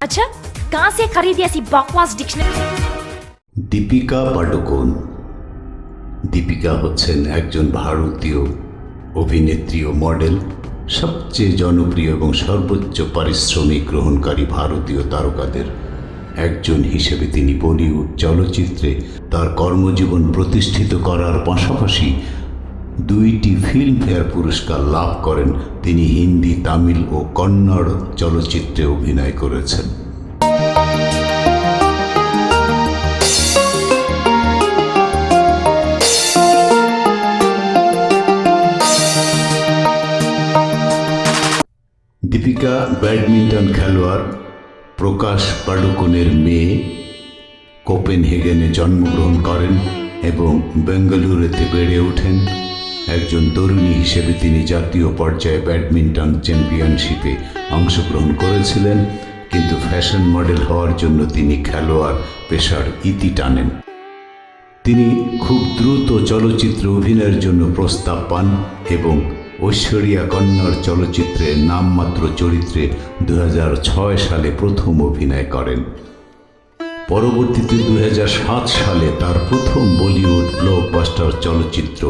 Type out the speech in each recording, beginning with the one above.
अच्छा कहाँ से खरीदी ऐसी बकवास डिक्शनरी দীপিকা পাডুকোন দীপিকা হচ্ছেন একজন ভারতীয় অভিনেত্রী ও মডেল সবচেয়ে জনপ্রিয় এবং সর্বোচ্চ পারিশ্রমিক গ্রহণকারী ভারতীয় তারকাদের একজন হিসেবে তিনি বলিউড চলচ্চিত্রে তার কর্মজীবন প্রতিষ্ঠিত করার পাশাপাশি দুইটি ফিল্মফেয়ার পুরস্কার লাভ করেন তিনি হিন্দি, তামিল ও কন্নড় চলচ্চিত্রে অভিনয় করেছেন। দীপিকা ব্যাডমিন্টন খেলোয়াড় প্রকাশ পাডুকোনের মেয়ে কোপেনহেগেনে জন্মগ্রহণ করেন এবং বেঙ্গালুরুতে বেড়ে ওঠেন। একজন তরুণী হিসেবে তিনি জাতীয় পর্যায়ে ব্যাডমিন্টন চ্যাম্পিয়নশিপে অংশগ্রহণ করেছিলেন, কিন্তু ফ্যাশন মডেল হওয়ার জন্য তিনি খেলোয়াড় পেশার ইতি টানেন। তিনি খুব দ্রুত চলচ্চিত্র অভিনয়ের জন্য প্রস্তাব পান এবং ঐশ্বরিয়া কন্নড় চলচ্চিত্রে নামমাত্র চরিত্রে দু হাজার ছয় সালে প্রথম অভিনয় করেন। পরবর্তীতে দু হাজার সাত সালে তার প্রথম বলিউড ব্লকবাস্টার চলচ্চিত্র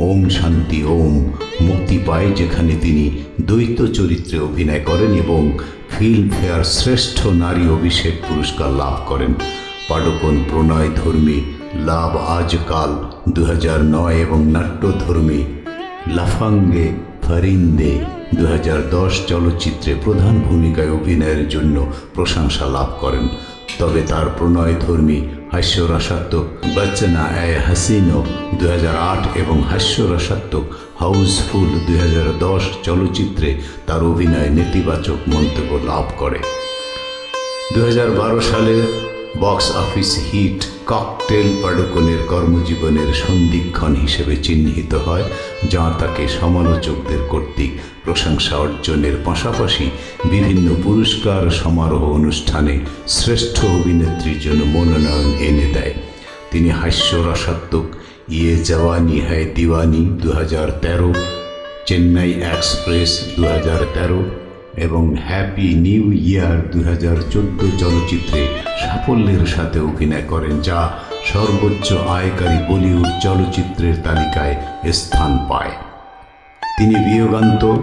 ওম শান্তি, ওম। মুক্তি পায় যেখানে তিনি দ্বৈত চরিত্রে অভিনয় করেন এবং ফিল্মফেয়ার শ্রেষ্ঠ নারী অভিষেক পুরস্কার লাভ করেন। পাডুকোন প্রণয় ধর্মী, লাভ আজকাল দু নয় এবং নাট্যধর্মী লাফাঙ্গে ফারিন্দে দু হাজার দশ চলচ্চিত্রে প্রধান ভূমিকায় অভিনয়ের জন্য প্রশংসা লাভ করেন। তবে তার প্রণয়ধর্মী হাস্যরসাত্মক, বচ্চনা এ হাসিনো দু এবং হাস্যরসাত্মক হাউসফুল দু হাজার দশ চলচ্চিত্রে তার অভিনয় নেতিবাচক মন্তব্য লাভ করে। দু হাজার বারো সালে বক্স অফিস হিট ককটেল পাডুকোনের কর্মজীবনের সন্ধিক্ষণ হিসেবে চিহ্নিত হয় যা তাকে সমালোচকদের কর্তৃক প্রশংসা অর্জনের পাশাপাশি বিভিন্ন পুরস্কার সমারোহ অনুষ্ঠানে শ্রেষ্ঠ অভিনেত্রীর জন্য মনোনয়ন এনে দেয়। তিনি হাস্যরসাত্মক ইয়ে জওয়ানি হ্যায় দিওয়ানি দু হাজার তেরো, চেন্নাই এক্সপ্রেস দু হাজার তেরো এবং হ্যাপি নিউ ইয়ার দু হাজার চোদ্দ চলচ্চিত্রে সাফল্যের সাথে অভিনয় করেন, যা সর্বোচ্চ আয়কারী বলিউড চলচ্চিত্রের তালিকায় স্থান পায়। তিনি বিয়োগান্ত।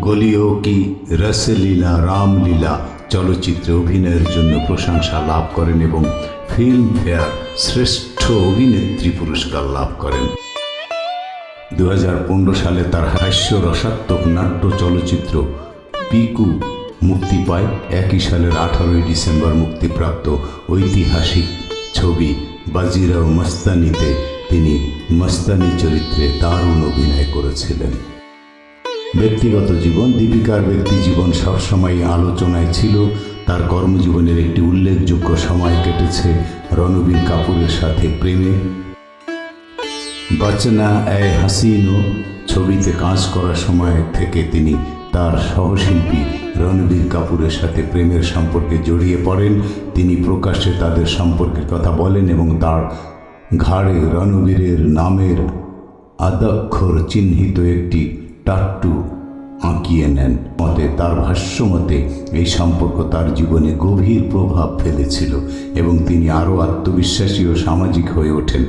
গলিও কি, রসলীলা, রামলীলা চলচ্চিত্রে অভিনয়ের জন্য প্রশংসা লাভ করেন এবং ফিল্মফেয়ার শ্রেষ্ঠ অভিনেত্রী পুরস্কার লাভ করেন। দুহাজার পনেরো সালে তার হাস্য রসাত্মক নাট্য চলচ্চিত্র পিকু মুক্তি পায়। একই সালের আঠারোই ডিসেম্বর মুক্তিপ্রাপ্ত ঐতিহাসিক ছবি বাজিরাও মস্তানিতে তিনি মস্তানি চরিত্রে দারুণ অভিনয় করেছিলেন। ব্যক্তিগত জীবন, দীপিকার ব্যক্তি জীবন সবসময় আলোচনায় ছিল। তার কর্মজীবনের একটি উল্লেখযোগ্য সময় কেটেছে রণবীর কাপুরের সাথে প্রেমে। বাচনা এ হাসিনো ছবিতে কাজ করার সময় থেকে তিনি তার সহশিল্পী রণবীর কাপুরের সাথে প্রেমের সম্পর্কে জড়িয়ে পড়েন। তিনি প্রকাশ্যে তাদের সম্পর্কের কথা বলেন এবং তার ঘাড়ে রণবীরের নামের আদাক্ষর চিহ্নিত একটি টাট্টু আঁকিয়ে নেন। মতে তার ভাষ্য মতে এই সম্পর্ক তার জীবনে গভীর প্রভাব ফেলেছিল এবং তিনি আরও আত্মবিশ্বাসী ও সামাজিক হয়ে ওঠেন।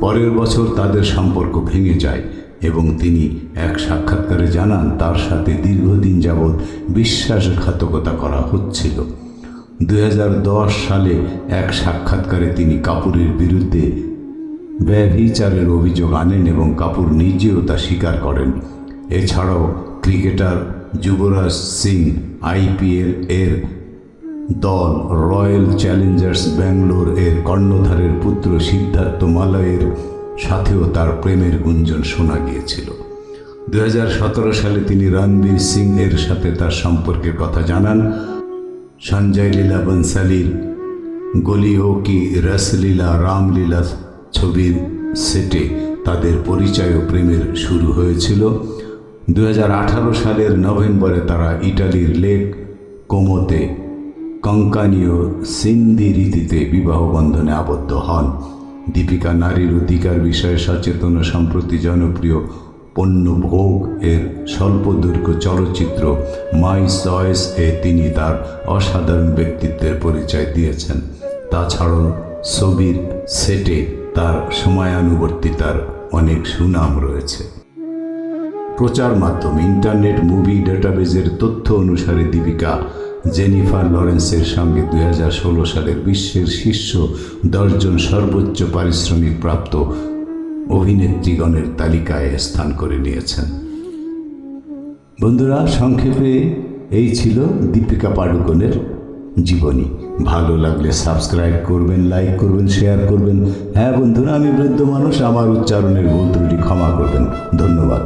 পরের বছর তাদের সম্পর্ক ভেঙে যায় এবং তিনি এক সাক্ষাৎকারে জানান, তার সাথে দীর্ঘদিন যাবৎ বিশ্বাসঘাতকতা করা হচ্ছিল। দু হাজার দশ সালে এক সাক্ষাৎকারে তিনি কাপুরের বিরুদ্ধে ব্যভিচারের অভিযোগ আনেন এবং কাপুর নিজেও তা স্বীকার করেন। এছাড়াও ক্রিকেটার যুবরাজ সিং আইপিএল এর দল রয়্যাল চ্যালেঞ্জার্স ব্যাঙ্গালোর এর কর্ণধারের পুত্র সিদ্ধার্থ মালয়ের সাথেও তার প্রেমের গুঞ্জন শোনা গিয়েছিল। দু হাজার সতেরো সালে তিনি রণবীর সিং এর সাথে তার সম্পর্কের কথা জানান। সঞ্জয় লীলা বনসালির গলিও কি রসলীলা, রামলীলা ছবির সেটে তাদের পরিচয় ও প্রেমের শুরু হয়েছিল। দু হাজার আঠারো সালের নভেম্বরে তারা ইটালির লেক কোমোতে কঙ্কানীয় সিন্ধি রীতিতে বিবাহ বন্ধনে আবদ্ধ হন। দীপিকা নারীর অধিকার বিষয়ে সচেতন সম্প্রতি জনপ্রিয় পণ্য ভোগ এর স্বল্পদৈর্ঘ্য চলচ্চিত্র মাই চয়েস এ তিনি তার অসাধারণ ব্যক্তিত্বের পরিচয় দিয়েছেন। তাছাড়াও ছবির সেটে তার সময়ানুবর্তিতার অনেক সুনাম রয়েছে। প্রচার মাধ্যম ইন্টারনেট মুভি ডেটাবেজের তথ্য অনুসারে দীপিকা, জেনিফার লরেন্সের সঙ্গে দুই সালের বিশ্বের শীর্ষ দশজন সর্বোচ্চ পারিশ্রমিক প্রাপ্ত অভিনেত্রীগণের তালিকায় স্থান করে নিয়েছেন। বন্ধুরা, সংক্ষেপে এই ছিল দীপিকা পাডুকোনের জীবনী। ভালো লাগলে সাবস্ক্রাইব করবেন, লাইক করবেন, শেয়ার করবেন। হ্যাঁ বন্ধুরা, আমি বৃদ্ধ মানুষ, আমার উচ্চারণের ভুল ত্রুটি ক্ষমা করবেন। ধন্যবাদ।